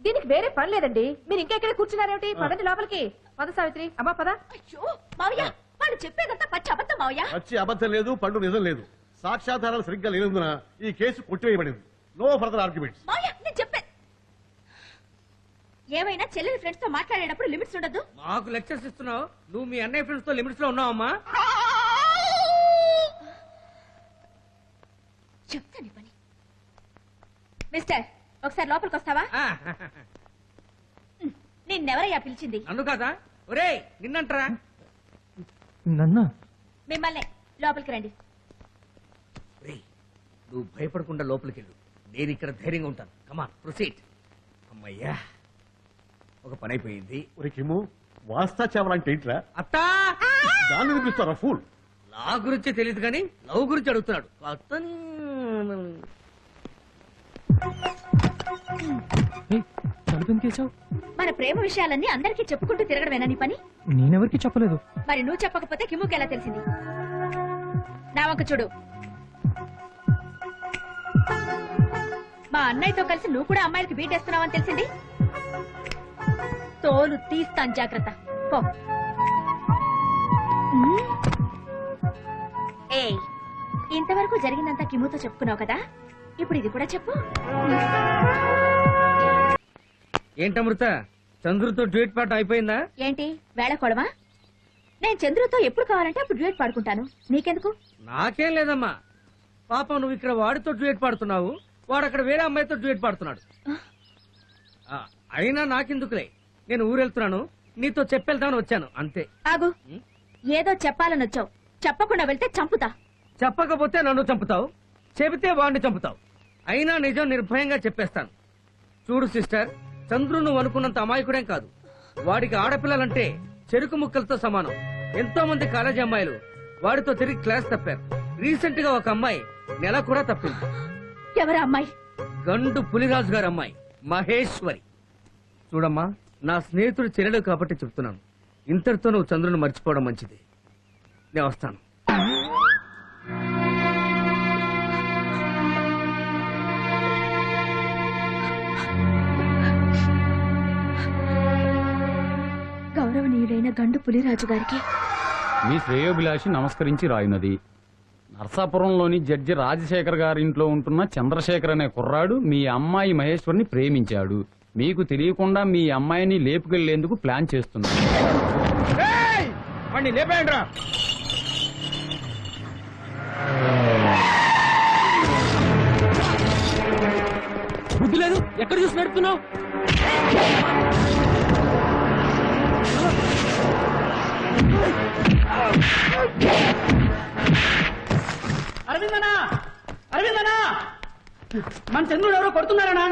దీనికి వేరే పని లేదండి. మీరు ఇంకా ఎక్కడ కూర్చున్నారేమిటి? పదండి లోపలికి. పద సావిత్రి. అమ్మా పద. అయ్యో మావయ్య వాడు చెప్పేదంతా పచ్చి అబద్ధం మావయ్య. వచ్చి అబద్ధం లేదు పండు నిజం లేదు. సాక్ష్యాధారాలు సరిగ్గా లేనందున ఈ కేసు కొట్టివేయబడింది. నో ఫర్దర్ ఆర్గ్యుమెంట్స్ మావయ్య నేను చెప్పే ఏమైనా చెల్లెలి ఫ్రెండ్స్తో మాట్లాడేటప్పుడు లిమిట్స్ ఉండదు. మాకు లెక్చర్స్ ఇస్తున్నావు. నువ్వు మీ అన్నయ్య ఫ్రెండ్స్తో లిమిట్స్లో ఉన్నావమ్మా. చెప్తాను పని. మిస్టర్ ఒకసారి లోపలికి వస్తావా? నిన్నెవరయ్యా పిలిచింది? నన్ను కాదా? ఒరే నిన్నంటరా? నన్నా? మిమ్మల్ని లోపలికి రండి. నువ్వు భయపడకుండా లోపలికి వెళ్ళు నేను ఇక్కడ ధైర్యంగా ఉంటాను. కమాన్ ప్రొసీడ్ అమ్మయ్యా ఒక పని అయిపోయింది. ఒరే కిమ్ము వాస్తా చావలాంటి ఏంట్రా? అత్తా! దాన్ని వినిపిస్తారా ఫూల్? నా గురించి తెలియదు కానీ లవ్ గురించి అడుగుతున్నాడు. అతను తలుపెందుకేసావు మన ప్రేమ విషయాలన్నీ అందరికీ చెప్పుకుంటూ తిరగడమేనా నీ పని? నేనెవరికి చెప్పలేదు. మరి నువ్వు చెప్పకపోతే కిమ్ముకి ఎలా తెలిసింది? నా వంక చూడు. మా అన్నయ్యతో కలిసి నువ్వు కూడా అమ్మాయిలకి బీటేస్తున్నావని తెలిసింది? తోలు తీస్తాను జాగ్రత్త. పో. ఏయ్ ఇంతవరకు జరిగిందంతా కిమ్ముతో చెప్పుకున్నావు కదా? ఇప్పుడు ఇది కూడా చెప్పు. ఏంటమృత చంద్రుతో డ్యూట్ పాట అయిపోయిందా? ఏంటి? వేళ కొడవా? నేను చంద్రుతో ఎప్పుడు కావాలంటే అప్పుడు డ్యూయట్ పాడుకుంటాను. నీకెందుకు? నాకేం లేదమ్మా. పాపం నువ్వు ఇక్కడ వాడితో డ్యూట్ పాడుతున్నావు. వాడు అక్కడ వేరే అమ్మాయితో డ్యూట్ పాడుతున్నాడు. ఆ, అయినా నాకెందుకులే? నేను ఊరెళ్తున్నాను. నీతో చెప్పెళ్తామని వచ్చాను. అంతే. ఆగు. ఏదో చెప్పాలని వచ్చావు. చెప్పకుండా వెళ్తే చంపుతా. చెప్పకపోతే నన్ను చంపుతావు. చెబితే వాడిని చంపుతావు. అయినా నిజం నిర్భయంగా చెప్పేస్తాను. చూడు సిస్టర్ చంద్రు నువ్వు అనుకున్నంత అమాయకుడేం కాదు. వాడికి ఆడపిల్లలంటే చెరుకు ముక్కలతో సమానం. ఎంతో మంది కాలేజీ అమ్మాయిలు వాడితో తిరిగి క్లాస్ తప్పారు. రీసెంట్గా ఒక అమ్మాయి నెల కూడా తప్పింది. ఎవరా అమ్మాయి? గండు పులిరాజు గారి అమ్మాయి మహేశ్వరి. చూడమ్మా నా స్నేహితుడు చెల్లెలు కాబట్టి చెప్తున్నాను. ఇంతటితో నువ్వు చంద్రుని మర్చిపోవడం మంచిది. నేను వస్తాను. పులిరాజు గారికి. మీ శ్రేయోభిలాషి నమస్కరించి రాయునది. నర్సాపురంలోని జడ్జి రాజశేఖర్ గారి ఇంట్లో ఉంటున్న చంద్రశేఖర్ అనే కుర్రాడు మీ అమ్మాయి మహేశ్వరిని ప్రేమించాడు. మీకు తెలియకుండా మీ అమ్మాయిని లేపుకెళ్ళేందుకు ప్లాన్ చేస్తున్నాడు రా! బుద్ధి లేదు. ఎక్కడ చూసి నడుపుతున్నావు? అరవిందనా! అరవిందనా! మన చంద్రుడు ఎవరో కొడుతున్నారనా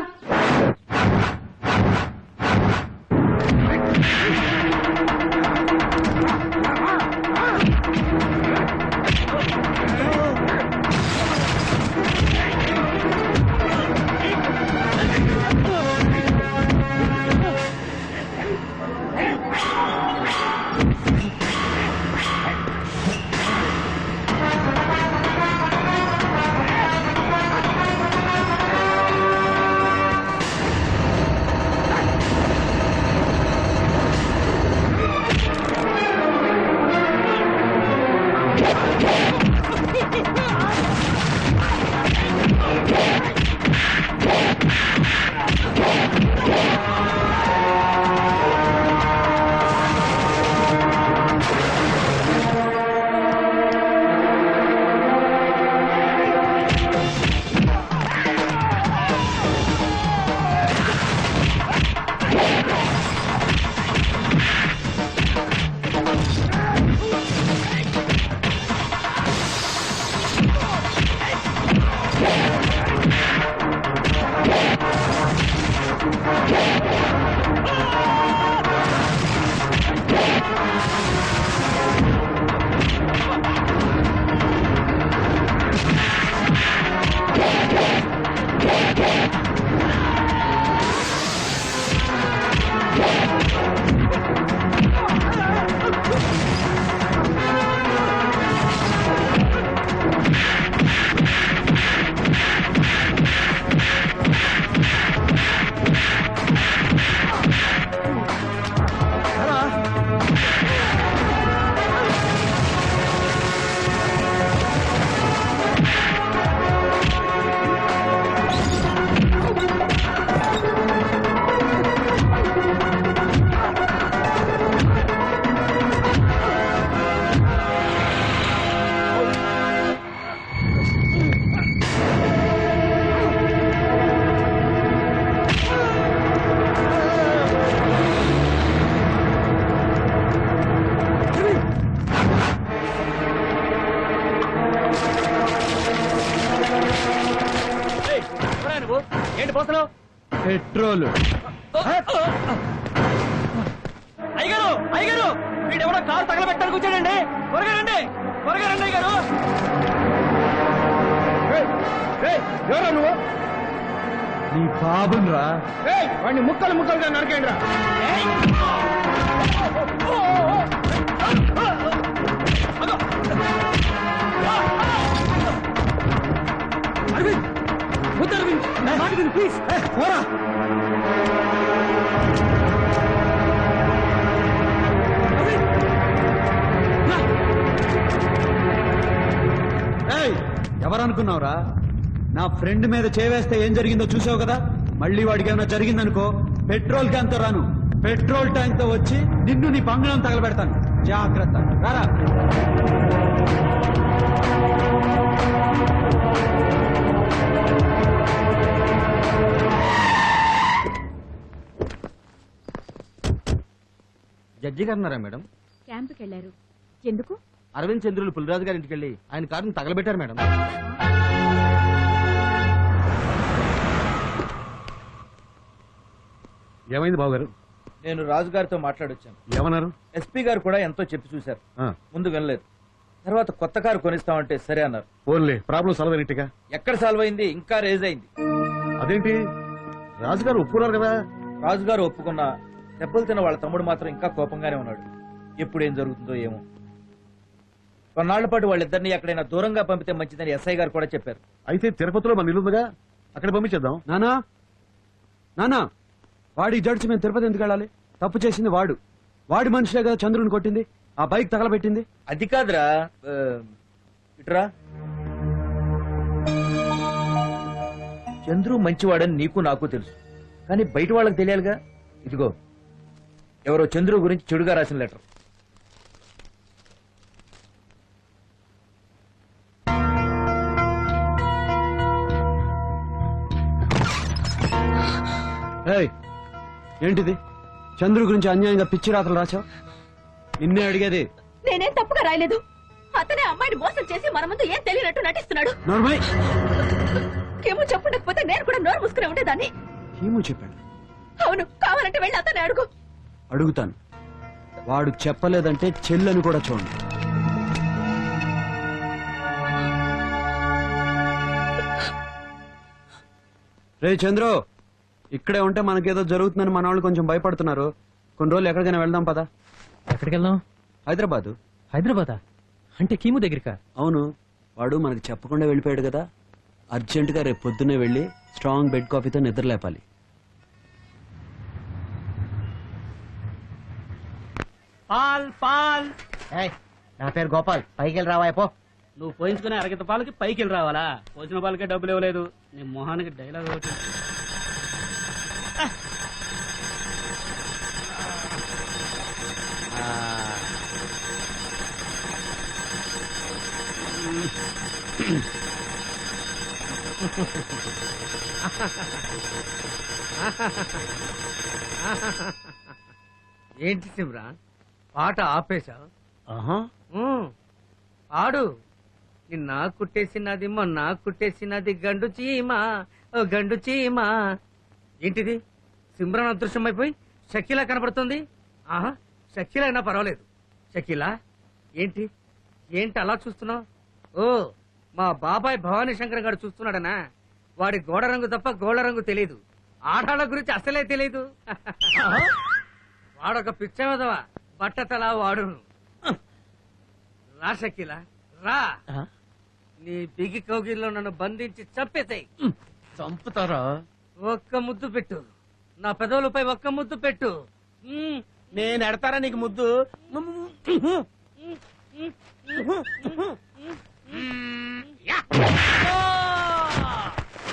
పిచ్చోళ్ళు అయ్యగారు అయ్యగారు! వీడెవడో కారు తగలబెట్టానికి వచ్చాడండి త్వరగా రండి. త్వరగా రండి అయ్యగారు. ఎవరా నువ్వు? నీ బాబున్ రా వాడిని ముక్కలు ముక్కలుగా నరకేంద్రా అరవింద్ వద్దు అరవింద్ మాట విను ప్లీజ్ పోరా. ఎవరనుకున్నావురా నా ఫ్రెండ్ మీద చేవేస్తే ఏం జరిగిందో చూసావు కదా? మళ్ళీ వాడికి ఏమైనా జరిగిందనుకో పెట్రోల్ క్యాన్తో రాను. పెట్రోల్ ట్యాంక్తో వచ్చి నిన్ను నీ పంగళం తగలబెడతాను. జాగ్రత్త. రారా? జడ్జి గారు ఉన్నారా మేడం? క్యాంపుకి వెళ్ళారు ఎందుకు? అరవింద్ చంద్రులు పులిరాజు గారి ఇంటికి వెళ్ళి ఆయన కారుని తగలబెట్టారు మేడం. ఏమైంది బాబు గారు నేను రాజు గారితో మాట్లాడొచ్చాను. ఏమన్నారు? ఎస్పీ గారు కూడా ఎంతో చెప్పి చూశారు. ఆ, ముందు వినలేదు. తర్వాత కొత్త కారు కొనిస్తామంటే సరే అన్నారు. పోన్లే ప్రాబ్లం సాల్వ్ అయినట్టుగా. ఎక్కడ సాల్వ్ అయింది? ఇంకా రేజ్ అయింది. అదేంటి? రాజుగారు ఒప్పుకున్నారు కదా? రాజు గారు ఒప్పుకున్నా దెబ్బలు తిన్న వాళ్ళ తమ్ముడు మాత్రం ఇంకా కోపంగానే ఉన్నాడు. ఎప్పుడు ఏం జరుగుతుందో ఏమో. కొన్నాళ్ళ పాటు వాళ్ళిద్దరిని ఎక్కడైనా దూరంగా పంపితే మంచిదని ఎస్ఐ గారు కూడా చెప్పారు. అయితే తిరుపతిలో మన ఇల్లు ఉందిగా? అక్కడ పంపించేద్దాం. నానా? నానా? వాడికి జడ్జి మేము తిరుపతి ఎందుకు వెళ్ళాలి? తప్పు చేసింది వాడు. వాడి మనిషిలే కదా చంద్రుని కొట్టింది. ఆ బైక్ తగలబెట్టింది. అది కాదురా ఆ, ఇటురా. చంద్రు మంచివాడని నీకు నాకు తెలుసు. కానీ బయట వాళ్ళకి తెలియాలిగా? ఇదిగో ఎవరో చంద్రు గురించి చెడుగా రాసిన లెటర్. ఏయ్ ఏంటిది? చంద్రు గురించి అన్యాయంగా పిచ్చి రాతలు రాచావు నిన్నే అడిగేది. నేనేం తప్పుగా రాయలేదు. అతనే అమ్మాయిని మోసం చేసి మన ముందు ఏం తెలియనట్టు నటిస్తున్నాడు. నోర్మై! ఏమో నేను కూడా నోరు మూసుకునే ఉండేదాన్ని. ఏమో చెప్పాడు. అవును కావాలంటే వెళ్ళి అతనే అడుగు. అడుగుతాను. వాడు చెప్పలేదంటే చెల్లని కూడా చూడండి. రే చంద్రు! ఇక్కడే ఉంటే మనకేదో జరుగుతుందని మన వాళ్ళు కొంచెం భయపడుతున్నారు. కొన్ని రోజులు ఎక్కడికైనా వెళ్దాం పదా? ఎక్కడికి వెళ్దాం హైదరాబాద్. హైదరాబాదా? అంటే కీము దగ్గరికా? అవును. వాడు మనకి చెప్పకుండా వెళ్ళిపోయాడు కదా. అర్జెంటుగా రేపు పొద్దున్నే వెళ్ళి స్ట్రాంగ్ బెడ్ కాఫీతో నిద్ర లేపాలి. పాల్ పాల్. నా పేరు గోపాల్. పైకి వెళ్ళి రావా పో. నువ్వు పోయించుకునే అరగత పాలకి పైకి వెళ్ళి రావాలా? పోసిన పాలకే డబ్బులు ఇవ్వలేదు. నీ మొహానికి డైలాగ్ ఒకటి. ఏంటి సిమ్రా? పాట ఆపేశా? ఆడు నిన్న కుట్టేసినది మొన్న కుట్టేసినది గండు చీమా ఓ గండు చీమా. ఏంటిది? సిమ్రాన్ అదృశ్యమైపోయి షకీలా కనబడుతుంది ఆహా. షకీలా అయినా పర్వాలేదు. షకీలా ఏంటి? ఏంటి అలా చూస్తున్నావు? ఓ మా బాబాయ్ భవానీ శంకర్ గారు చూస్తున్నాడనా? వాడి గోడ రంగు తప్ప గోడ రంగు తెలియదు ఆడాళ్ళ గురించి అసలే తెలియదు వాడొక పిచ్చవదవా? బట్టతలా వాడును. రా షకీలా రా. నీ బిగి కౌగిల్లో నన్ను బంధించి చంపేతాయి చంపుతారా? ఒక్క ముద్దు పెట్టు. నా పెదవులపై ఒక్క ముద్దు పెట్టు. నేను ఎడతారా నీకు ముద్దు?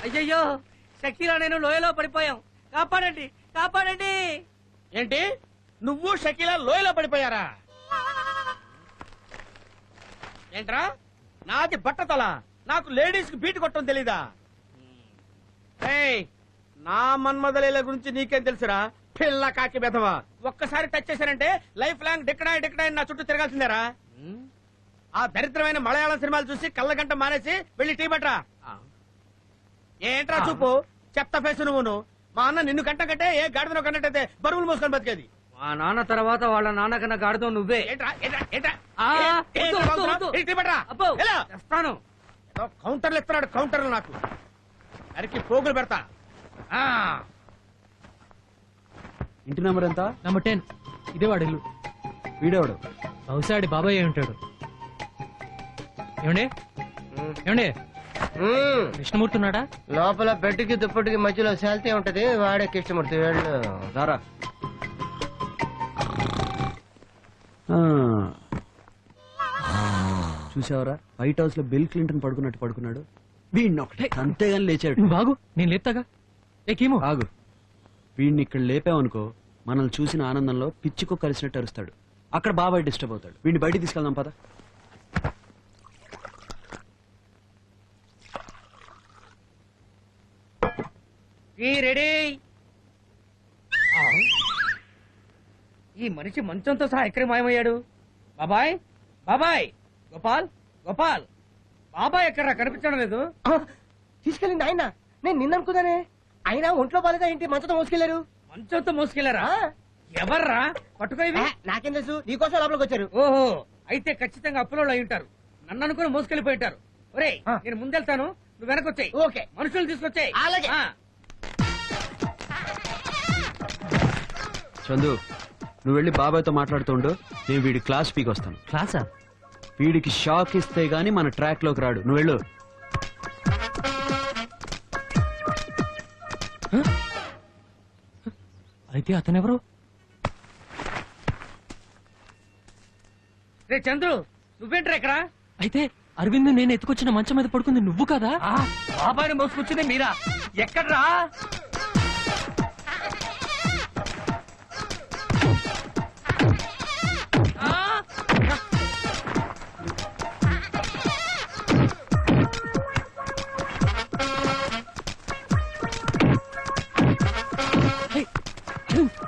అయ్యయ్యో షకీలా నేను లోయలో పడిపోయాం. కాపాడండి కాపాడండి. ఏంటి? నువ్వు షకీలా లోయలో పడిపోయారా? ఏంట్రా? నాది బట్టతల. నాకు లేడీస్కి బీట్ కొట్టడం తెలీదా? ఏయ్, నా మన్మదలీల గురించి నీకేం తెలుసురా? పిల్ల కాకి బెదవా ఒక్కసారి టచ్ చేశానంటే లైఫ్ లాంగ్ డిక్కడాయి డిక్కడాయి నా చుట్టూ తిరగాల్సిందేరా. ఆ దరిద్రమైన మలయాళం సినిమాలు చూసి కళ్ళగంట మానేసి వెళ్ళి టీ పట్రా ఏంట్రా చూపు? చెత్త ఫేసు నువ్వును. మా అన్న నిన్ను కంట కట్టే ఏ గాడిదనో కన్నట్టయితే బరువులు మోసుకొని బతికేది. మా నాన్న తర్వాత వాళ్ళ నాన్నకన్నా గాడితో నువ్వే. కౌంటర్లు ఇస్తున్నాడు కౌంటర్లు నాకు. అరికి పోగులు పెడతా. ఆ. ఇంటి నెంబర్ ఎంత? నంబర్ టెన్ ఇదే వాడు ఇల్లు. వీడేవాడు? బహుశా ఆడి బాబాయ్ అయి ఉంటాడు. ఏమండి? ఏమండి? కృష్ణమూర్తి ఉన్నాడా? లోపల బెడ్కి దుప్పటికి మధ్యలో శాల్తీ ఉంటది వాడే కృష్ణమూర్తి. వెళ్ళు. రారా ఆ. చూసావరా? వైట్ హౌస్లో బిల్ క్లింటన్ పడుకున్నట్టు పడుకున్నాడు. వీడిని ఒకటే అంతేగాని లేచాడు. నువ్వు బాగు నేను లేపుతాగా. ఏ కీము. ఆగు. వీడిని ఇక్కడ లేపామనుకో మనల్ని చూసిన ఆనందంలో పిచ్చికో కలిసినట్టు అరుస్తాడు. అక్కడ బాబాయ్ డిస్టర్బ్ అవుతాడు. వీడిని బయటికి తీసుకెళ్దాం పద. ఈ రెడీ? ఆ. ఈ మనిషి మంచంతో సహా ఎక్కడికి మాయమయ్యాడు? బాబాయ్ బాబాయ్ గోపాల్ గోపాల్. బాబాయ్ ఎక్కడ కనిపించడం లేదు. తీసుకెళ్ళింది ఆయన నేను నిన్న అనుకున్నానే. అయినా ఒంట్లో బాలేదా ఏంటి? మంచతో మోసుకెళ్ళారు మంచంతో మోసుకెళ్ళారా ఎవర్రా? పట్టుకో ఇవి. నాకేం తెలుసు? నీకోసం లోపలికి వచ్చారు. ఓహో అయితే ఖచ్చితంగా అప్పులో అయి ఉంటారు. నన్ను అనుకుని మోసుకెళ్ళిపోయి ఉంటారు. ఒరేయ్ ఆ. నేను ముందెళ్తాను నువ్వు వెనకొచ్చాయి. ఓకే. మనుషులు తీసుకొచ్చాయి. అలాగే. చందు నువ్వు వెళ్ళి బాబాయ్తో మాట్లాడుతుండు నేను వీడి క్లాస్ పీకి వస్తాను క్లాసా? వీడికి షాక్ ఇస్తే గానీ మన ట్రాక్లోకి రాడు. నువ్వు వెళ్ళు. అయితే అతనెవరు? రే చంద్రు నువ్వేంట్రా ఇక్కడ? అయితే అరవింద్ నేను ఎత్తుకొచ్చిన మంచం మీద పడుకుంది నువ్వు కదా? ఆ, బాబాయ్ని మోసుకొచ్చింది మీరా. ఎక్కడ్రా?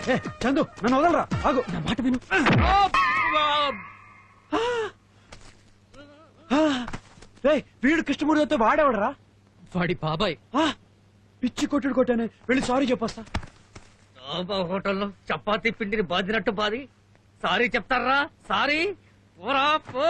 చందు నన్ను వదలరా. ఆగు. నా మాట విను. వీడు కృష్ణమూర్తితో వాడేవాడరా? వాడి బాబాయ్. పిచ్చి కొట్టుడు కొట్టానే వెళ్ళి సారీ చెప్పొస్తా. హోటల్లో చపాతీ పిండిని బాదినట్టు బాది సారీ చెప్తారా? సారీ? పోరా పో.